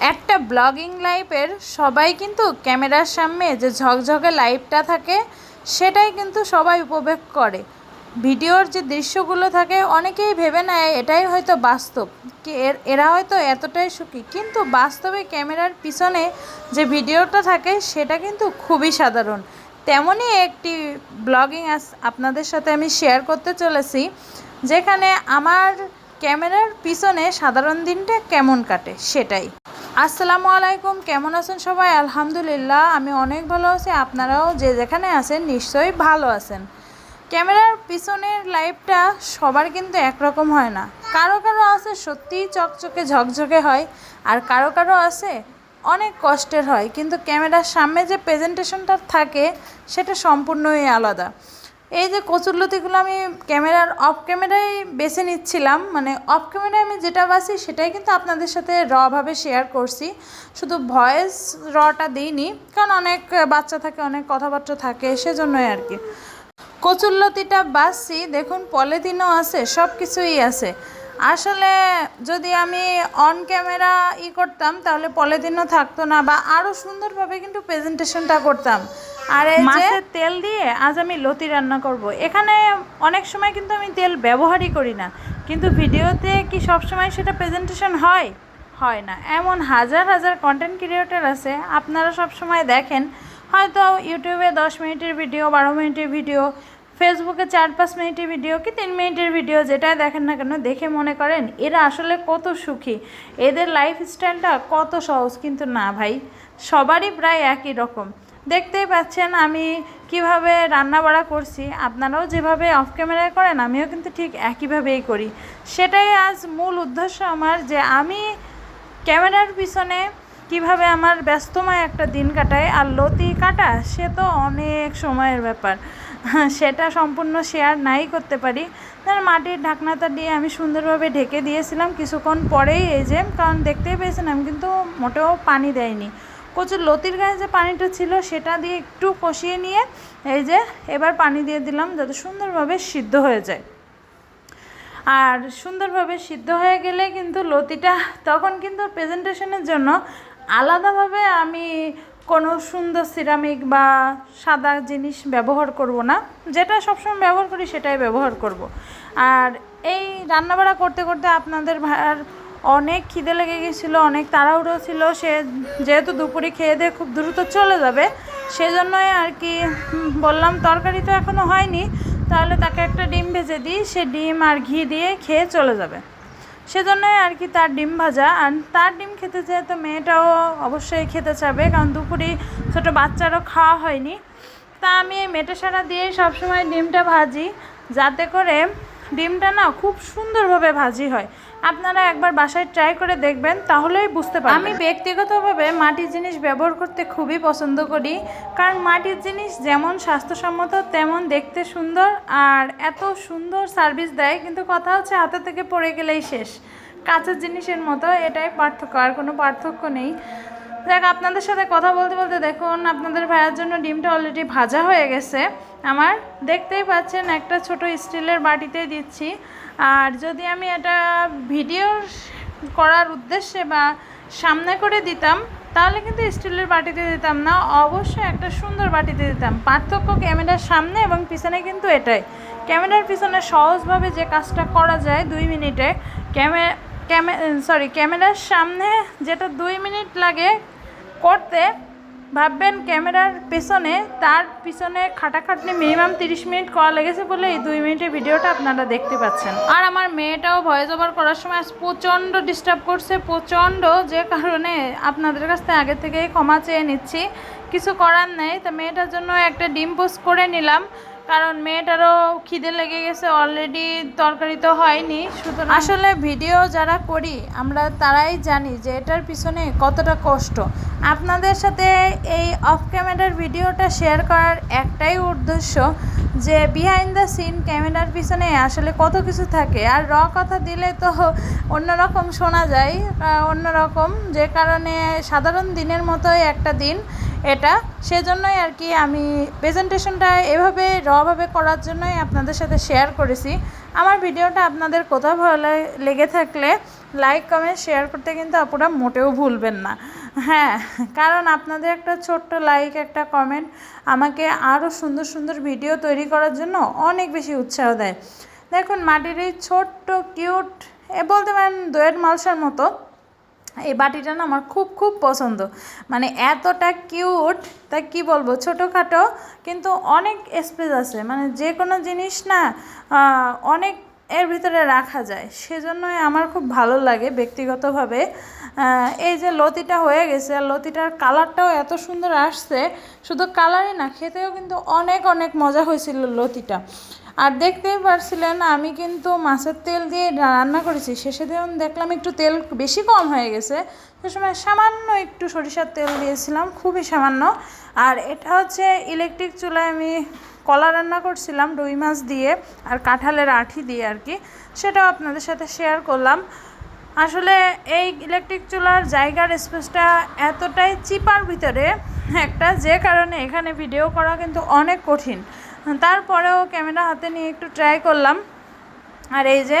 একটা ব্লগিং লাইফের সবাই কিন্তু ক্যামেরার সামনে যে ঝকঝকে লাইফটা থাকে, সেটাই কিন্তু সবাই উপভোগ করে। ভিডিওর যে দৃশ্যগুলো থাকে, অনেকেই ভেবে নেয় এটাই হয়তো বাস্তব। কি এর- হয়তো এতটাই সুখী। কিন্তু বাস্তবে ক্যামেরার পিছনে যে ভিডিওটা থাকে, সেটা কিন্তু খুবই সাধারণ। তেমনই একটি ব্লগিং আপনাদের সাথে আমি শেয়ার করতে চলেছি, যেখানে আমার ক্যামেরার পিছনে সাধারণ দিনটা কেমন কাটে, সেটাই। আসসালামু আলাইকুম, কেমন আছেন সবাই? আলহামদুলিল্লাহ, আমি অনেক ভালো আছি। আপনারাও যে যেখানে আছেন নিশ্চয়ই ভালো আছেন। ক্যামেরার পিছনের লাইফটা সবার কিন্তু একরকম হয় না। কারও কারও আছে সত্যিই চকচকে ঝকঝকে হয়, আর কারও কারও আছে অনেক কষ্টের হয়। কিন্তু ক্যামেরার সামনে যে প্রেজেন্টেশনটা থাকে, সেটা সম্পূর্ণই আলাদা। এই যে কচুরলতিগুলো আমি ক্যামেরার অফ ক্যামেরায় বেছে নিচ্ছিলাম মানে অফ ক্যামেরায় আমি যেটা বাসি সেটাই কিন্তু আপনাদের সাথে রভাবে শেয়ার করছি। শুধু ভয়েস রটা দিইনি, কারণ অনেক বাচ্চা থাকে, অনেক কথাবার্তা থাকে, সেজন্যই আর কি। কচুরলতিটা বাসছি দেখুন পলিথিনও আছে সব কিছুই আছে। আসলে যদি আমি অন ক্যামেরা ই করতাম, তাহলে পলিথিনও থাকতো না, বা আরও সুন্দরভাবে কিন্তু প্রেজেন্টেশনটা করতাম। আর মাছের তেল দিয়ে আজ আমি লতি রান্না করব। এখানে অনেক সময় কিন্তু আমি তেল ব্যবহারই করি না। কিন্তু ভিডিওতে কি সব সময় সেটা প্রেজেন্টেশন হয়? হয় না। এমন হাজার হাজার কন্টেন্ট ক্রিয়েটর আছে, আপনারা সব সময় দেখেন। হয়তো ইউটিউবে দশ মিনিটের ভিডিও বারো মিনিটের ভিডিও ফেসবুকে চার পাঁচ মিনিটের ভিডিও কি তিন মিনিটের ভিডিও যেটাই দেখেন না কেন, দেখে মনে করেন এরা আসলে কত সুখী। এদের লাইফ স্টাইলটা কত সহজ, কিন্তু না ভাই, সবারই প্রায় একই রকম। দেখতেই পাচ্ছেন আমি কীভাবে রান্না বাড়া করছি। আপনারাও যেভাবে অফ ক্যামেরায় করেন, আমিও কিন্তু ঠিক একইভাবেই করি। সেটাই আজ মূল উদ্দেশ্য আমার যে আমি ক্যামেরার পিছনে কীভাবে আমার ব্যস্তময় একটা দিন কাটায় আর লতি কাটা, সে তো অনেক সময়ের ব্যাপার। সেটা সম্পূর্ণ শেয়ার নাই করতে পারি। তার মাটির ঢাকনাটা দিয়ে আমি সুন্দরভাবে ঢেকে দিয়েছিলাম কিছুক্ষণ পরেই এই যে, কারণ দেখতেই পেয়েছেন আমি কিন্তু মোটেও পানি দেয়নি। কচুর লতির গায়ে যে পানিটা ছিল, সেটা দিয়ে একটু কষিয়ে নিয়ে এই যে এবার পানি দিয়ে দিলাম যাতে সুন্দরভাবে সিদ্ধ হয়ে যায়। আর সুন্দরভাবে সিদ্ধ হয়ে গেলে কিন্তু লতিটা তখন কিন্তু প্রেজেন্টেশনের জন্য আলাদাভাবে আমি কোনো সুন্দর সিরামিক বা সাদা জিনিস ব্যবহার করব না। যেটা সবসময় ব্যবহার করি সেটাই ব্যবহার করব। আর এই রান্নাবাড়া করতে করতে আপনাদের ভাইয়ার অনেক খিদে লেগে গেছিল, অনেক তাড়াহুড়ো ছিল, সে যেহেতু দুপুরে খেয়ে দিয়ে খুব দ্রুত চলে যাবে, সেজন্যই আর কি বললাম তরকারি তো এখনও হয়নি, তাহলে তাকে একটা ডিম ভেজে দিই, সে ডিম আর ঘি দিয়ে খেয়ে চলে যাবে। সেজন্যই আর কি তার ডিম ভাজা, আর তার ডিম খেতে চায় তো মেয়েটাও অবশ্যই খেতে চাবে, কারণ দুপুরে ছোটো বাচ্চারও খাওয়া হয়নি, তা আমি এই মেটে সারা দিয়ে সবসময় ডিমটা ভাজি, যাতে করে ডিমটা না খুব সুন্দরভাবে ভাজি হয়। আপনারা একবার বাসায় ট্রাই করে দেখবেন, তাহলেই বুঝতে পারবেন। আমি ব্যক্তিগতভাবে মাটির জিনিস ব্যবহার করতে খুবই পছন্দ করি, কারণ মাটির জিনিস যেমন স্বাস্থ্যসম্মত, তেমন দেখতে সুন্দর, আর এত সুন্দর সার্ভিস দেয়, কিন্তু কথা হচ্ছে হাতে থেকে পড়ে গেলেই শেষ। কাঁচের জিনিসের মতো এটাই পার্থক্য, আর কোনো পার্থক্য নেই। দেখ, আপনাদের সাথে কথা বলতে বলতে দেখুন, আপনাদের ভাইয়ের জন্য ডিমটা অলরেডি ভাজা হয়ে গেছে। আমার দেখতেই পাচ্ছেন, একটা ছোট স্টিলের বাটিতে দিচ্ছি। আর যদি আমি এটা ভিডিও করার উদ্দেশ্যে বা সামনে করে দিতাম, তাহলে কিন্তু স্টিলের বাটিতে দিতাম না, অবশ্যই একটা সুন্দর বাটিতে দিতাম। পার্থক্য ক্যামেরার সামনে এবং পিছনে কিন্তু এটাই। ক্যামেরার পিছনে সহজভাবে যে কাজটা করা যায় দুই মিনিটে, ক্যামে ক্যামে সরি ক্যামেরার সামনে যেটা দুই মিনিট লাগে করতে, ভাববেন ক্যামেরার পেছনে, তার পিছনে খাটাখাটনি মিনিমাম তিরিশ মিনিট করা লেগেছে বলে এই দুই মিনিটের ভিডিওটা আপনারা দেখতে পাচ্ছেন। আর আমার মেয়েটাও ভয়েস ওভার করার সময় প্রচণ্ড ডিস্টার্ব করছে, প্রচণ্ড যে কারণে আপনাদের কাছ থেকে আগে থেকেই ক্ষমা চেয়ে নিচ্ছি। কিছু করার নেই, তো মেয়েটার জন্য একটা ডিম পোস্ট করে নিলাম। কারণ মেয়েটারও খিদে লেগে গেছে অলরেডি তরকারি তো হয়নি, সুতরাং আসলে ভিডিও যারা করি, আমরা তারাই জানি যে এটার পিছনে কতটা কষ্ট। আপনাদের সাথে এই অফ ক্যামেরার ভিডিওটা শেয়ার করার একটাই উদ্দেশ্য যে বিহাইন্ড দ্য সিন ক্যামেরার পিছনে আসলে কত কিছু থাকে। আর র কথা দিলে তো অন্যরকম শোনা যায় অন্যরকম। যে কারণে সাধারণ দিনের মতোই একটা দিন। এটা। সেজন্যই আর কি আমি প্রেজেন্টেশনটা এভাবে রভাবে করার জন্যই আপনাদের সাথে শেয়ার করেছি। আমার ভিডিওটা আপনাদের কোথাও ভালো লেগে থাকলে লাইক কমেন্ট শেয়ার করতে কিন্তু আপুরা মোটেও ভুলবেন না। হ্যাঁ কারণ আপনাদের একটা ছোট্ট লাইক একটা কমেন্ট আমাকে আরও সুন্দর সুন্দর ভিডিও তৈরি করার জন্য অনেক বেশি উৎসাহ দেয়। দেখুন মাটির এই ছোট্ট কিউট এ বলতে পারেন দইয়ের মালসার মতো এই বাটিটা না আমার খুব খুব পছন্দ। মানে এতটা কিউট তা কি বলব? ছোটোখাটো, কিন্তু অনেক স্পেস আছে। মানে যে কোনো জিনিস না অনেক এর ভিতরে রাখা যায়। সেজন্যই আমার খুব ভালো লাগে ব্যক্তিগতভাবে। এই যে লতিটা হয়ে গেছে, আর লতিটার কালারটাও এত সুন্দর আসছে, শুধু কালারই না, খেতেও কিন্তু অনেক অনেক মজা হয়েছিল লতিটা। আর দেখতেই পারছিলেন, আমি কিন্তু মাছের তেল দিয়ে রান্না করেছি। শেষে দেখুন দেখলাম একটু তেল বেশি কম হয়ে গেছে, সে সময় সামান্য একটু সরিষার তেল দিয়েছিলাম, খুবই সামান্য। আর এটা হচ্ছে ইলেকট্রিক চুলায় আমি কলা রান্না করছিলাম, রুই মাছ দিয়ে আর কাঁঠালের আঠি দিয়ে আর কি। সেটাও আপনাদের সাথে শেয়ার করলাম। আসলে এই ইলেকট্রিক চুলার জায়গার স্পেসটা এতটাই চিপার ভিতরে একটা, যে কারণে এখানে ভিডিও করা কিন্তু অনেক কঠিন। তারপরেও ক্যামেরা হাতে নিয়ে একটু ট্রাই করলাম। আর এই যে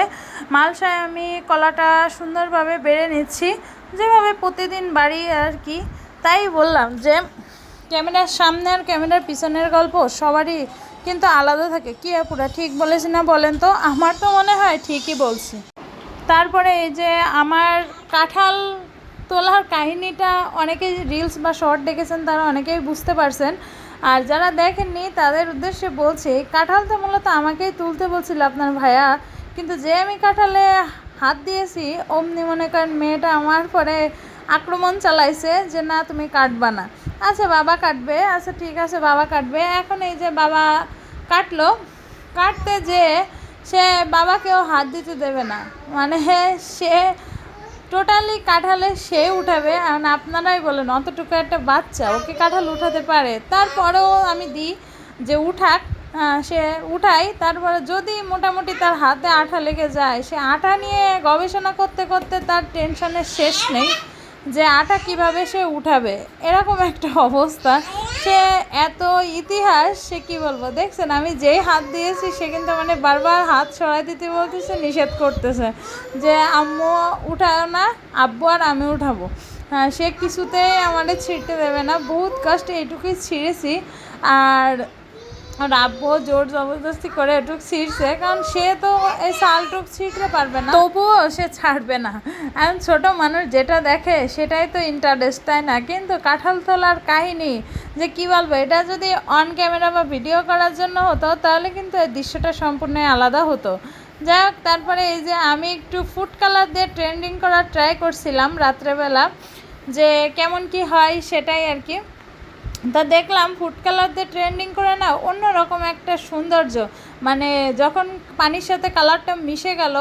মালসায় আমি কলাটা সুন্দরভাবে বেড়ে নিচ্ছি। যেভাবে প্রতিদিন বাড়ি আর কি, তাই বললাম যে ক্যামেরার সামনে আর ক্যামেরার পিছনের গল্প সবারই কিন্তু আলাদা থাকে। কি আপুরা, ঠিক বলেছি না বলেন তো? আমার তো মনে হয় ঠিকই বলছি। তারপরে এই যে আমার কাঁঠাল তোলার কাহিনীটা অনেকেই রিলস বা শর্ট দেখেছেন, তারা অনেকেই বুঝতে পারছেন। আর যারা দেখেননি, তাদের উদ্দেশ্যে বলছি, কাঁঠাল তো মূলত আমাকেই তুলতে বলছিল আপনার ভাইয়া, কিন্তু যে আমি কাঁঠালে হাত দিয়েছি, অমনি মনে করেন মেয়েটা আমার পরে আক্রমণ চালাইছে যে না, তুমি কাটবা না। আচ্ছা বাবা কাটবে। আচ্ছা ঠিক আছে, বাবা কাটবে। এখন এই যে বাবা কাটলো, কাটতে যে সে বাবাকেও হাত দিতে দেবে না। মানে সে টোটালি কাঁঠালে সে উঠাবে আর আপনারাই বলেন, অতটুকু একটা বাচ্চা, ওকে কাঁঠাল উঠাতে পারে। তারপরেও আমি দিই যে উঠাক সে উঠাই, তারপরে যদি মোটামুটি তার হাতে আঠা লেগে যায়, সে আঠা নিয়ে গবেষণা করতে করতে তার টেনশনের শেষ নেই যে আটা কীভাবে সে উঠাবে। এরকম একটা অবস্থা। সে এত ইতিহাস, সে কি বলব? দেখছেন, আমি যেই হাত দিয়েছি, সে কিন্তু মানে বারবার হাত সরাই দিতে বলতেছে, নিষেধ করতেছে যে আম্মু উঠায় না, আব্বু আর আমি উঠাবো। হ্যাঁ সে কিছুতেই আমাদের ছিঁড়তে দেবে না। বহুত কষ্টে এটুকুই ছিঁড়েছি। আর আব্বু জোর জবরদস্তি করে এটুক ছিঁড়ছে, কারণ সে তো এই শালটুক ছিঁড়তে পারবে না। তবুও সে ছাড়বে না। এখন ছোট মানুষ যেটা দেখে সেটাই তো ইন্টারেস্ট তাই না? কিন্তু কাঁঠাল তোলার কাহিনী যে কি বলব, এটা যদি অন ক্যামেরা বা ভিডিও করার জন্য হতো, তাহলে কিন্তু এই দৃশ্যটা সম্পূর্ণই আলাদা হতো। যাই হোক, তারপরে এই যে আমি একটু ফুড কালার দিয়ে ট্রেন্ডিং করার ট্রাই করছিলাম রাত্রেবেলা, যে কেমন কি হয় সেটাই আর কি। তা দেখলাম ফুড কালার দিয়ে ট্রেন্ডিং করে না অন্য রকম একটা সৌন্দর্য। মানে যখন পানির সাথে কালারটা মিশে গেল,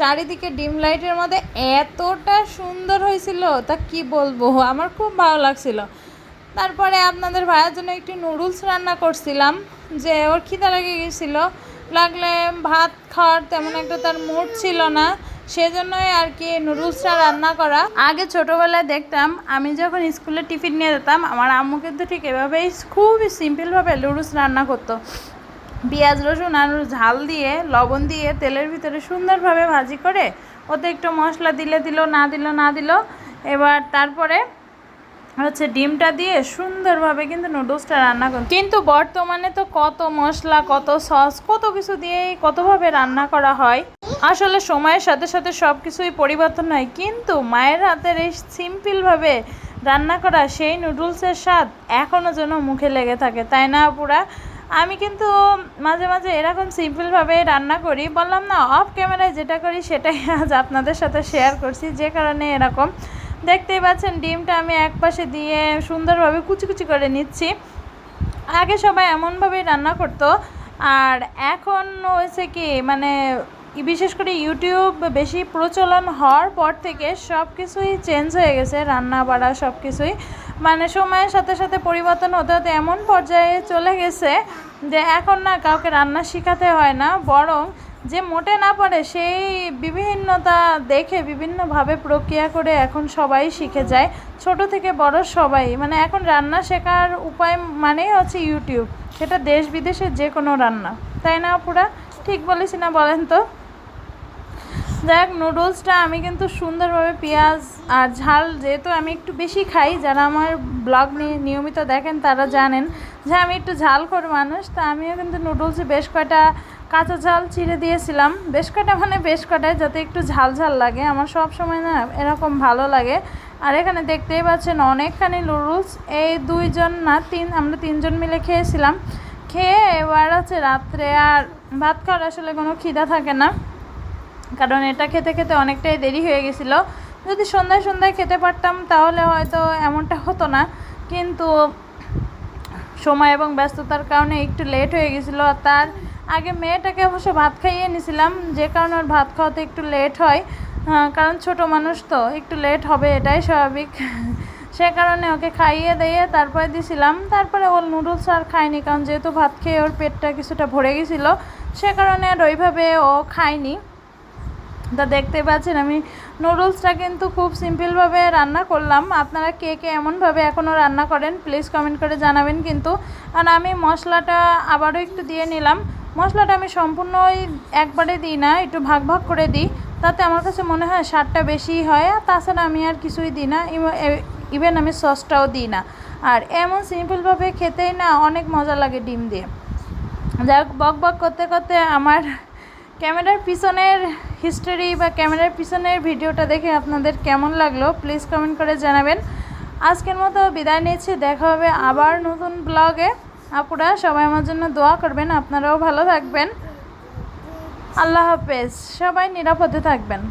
চারিদিকে ডিম লাইটের মধ্যে এতটা সুন্দর হয়েছিল, তা কি বলব? আমার খুব ভালো লাগছিল। তারপরে আপনাদের ভাইয়ের জন্য একটু নুডলস রান্না করছিলাম, যে ওর খিদা লেগে গেছিল। লাগলে ভাত খাওয়ার তেমন একটা তার মুড ছিল না। সেজন্যই আর কি নুডলসটা রান্না করা। আগে ছোটোবেলায় দেখতাম, আমি যখন স্কুলে টিফিন নিয়ে যেতাম, আমার আম্মু কিন্তু ঠিক এভাবেই খুবই সিম্পলভাবে নুডলস রান্না করতো। পেঁয়াজ, রসুন আর ঝাল দিয়ে, লবণ দিয়ে তেলের ভিতরে সুন্দরভাবে ভাজি করে, ওতে একটু মশলা দিলে দিল, না দিল না দিল। এবার তারপরে হচ্ছে ডিমটা দিয়ে সুন্দরভাবে কিন্তু নুডলসটা রান্না করুন কিন্তু বর্তমানে তো কত মশলা, কত সস কত কিছু দিয়েই কতভাবে রান্না করা হয়। আসলে সময়ের সাথে সাথে সব কিছুই পরিবর্তন হয়, কিন্তু মায়ের হাতের এই সিম্পলভাবে রান্না করা সেই নুডলসের স্বাদ এখনও যেন মুখে লেগে থাকে, তাই না পুরা আমি কিন্তু মাঝে মাঝে এরকম সিম্পলভাবে রান্না করি, বললাম না অফ ক্যামেরায় যেটা করি সেটাই আজ আপনাদের সাথে শেয়ার করছি, যে কারণে এরকম। দেখতেই পাচ্ছেন, ডিমটা আমি এক পাশে দিয়ে সুন্দরভাবে কুচি কুচি করে নিচ্ছি। আগে সবাই এমনভাবেই রান্না করতো, আর এখন হয়েছে কি মানে বিশেষ করে ইউটিউব বেশি প্রচলন হওয়ার পর থেকে সব কিছুই চেঞ্জ হয়ে গেছে, রান্না বাড়া সব কিছুই মানে সময়ের সাথে সাথে পরিবর্তন হতে হতে এমন পর্যায়ে চলে গেছে যে এখন না কাউকে রান্না শেখাতে হয় না, বরং যে মোটে না পারে সেই বিভিন্নতা দেখে, বিভিন্নভাবে প্রক্রিয়া করে এখন সবাই শিখে যায়। ছোট থেকে বড় সবাই। মানে এখন রান্না শেখার উপায় মানেই হচ্ছে ইউটিউব সেটা দেশ বিদেশের যে কোনো রান্না। তাই না পুরা ঠিক বলেছি না বলেন তো? যাক নুডলসটা আমি কিন্তু সুন্দরভাবে পেঁয়াজ আর ঝাল যেহেতু আমি একটু বেশি খাই, যারা আমার ব্লগ নিয়ে নিয়মিত দেখেন তারা জানেন যে আমি একটু ঝাল করে মানুষ। তা আমিও কিন্তু নুডলসে বেশ কয়টা কাঁচা ঝাল চিড়ে দিয়েছিলাম। বেশ কয়টা মানে বেশ কয়টায় যাতে একটু ঝাল ঝাল লাগে। আমার সব সময় না এরকম ভালো লাগে। আর এখানে দেখতেই পাচ্ছেন অনেকখানি নুডলস এই দুইজন না তিন আমরা তিনজন মিলে খেয়েছিলাম। খেয়ে এবার হচ্ছে রাত্রে আর ভাত খাওয়ার আসলে কোনো খিদা থাকে না। কারণ এটা খেতে খেতে অনেকটাই দেরি হয়ে গেছিল। যদি সন্ধ্যায় সন্ধ্যায় খেতে পারতাম তাহলে হয়তো এমনটা হতো না। কিন্তু সময় এবং ব্যস্ততার কারণে একটু লেট হয়ে গেছিল। আর তার আগে মেয়েটাকে অবশ্য ভাত খাইয়ে নিয়েছিলাম যে কারণে ওর ভাত খাওয়াতে একটু লেট হয়। কারণ ছোট মানুষ তো, একটু লেট হবে এটাই স্বাভাবিক। সে কারণে ওকে খাইয়ে দিয়ে তারপরে দিয়েছিলাম তারপরে ওর নুডলস আর খায়নি কারণ যেহেতু ভাত খেয়ে ওর পেটটা কিছুটা ভরে গেছিল, সে কারণে আর ওইভাবে ও খায়নি। তা দেখতে পাচ্ছেন, আমি নুডলসটা কিন্তু খুব সিম্পলভাবে রান্না করলাম। আপনারা কে কে এমনভাবে এখনও রান্না করেন প্লিজ কমেন্ট করে জানাবেন কিন্তু। আর আমি মশলাটা আবারও একটু দিয়ে নিলাম। মশলাটা আমি সম্পূর্ণ ওই একবারে দিই না, একটু ভাগ ভাগ করে দিই। তাতে আমার কাছে মনে হয় স্বাদটা বেশি হয়, আর তাছাড়া আমি আর কিছুই দিই না ইভেন আমি সসটাও দিই না। আর এমন সিম্পলভাবে খেতেই না অনেক মজা লাগে ডিম দিয়ে। যাই হোক, বক বক করতে করতে আমার ক্যামেরার পিছনের হিস্টোরি বা ক্যামেরার পিছনের ভিডিওটা দেখে আপনাদের কেমন লাগল প্লিজ কমেন্ট করে জানাবেন। আজকের মতো বিদায় নিচ্ছি, দেখা হবে আবার নতুন ব্লগে আপুরা সবাই আমার জন্য দোয়া করবেন আপনারাও ভালো থাকবেন। আল্লাহ হাফেজ সবাই নিরাপদে থাকবেন।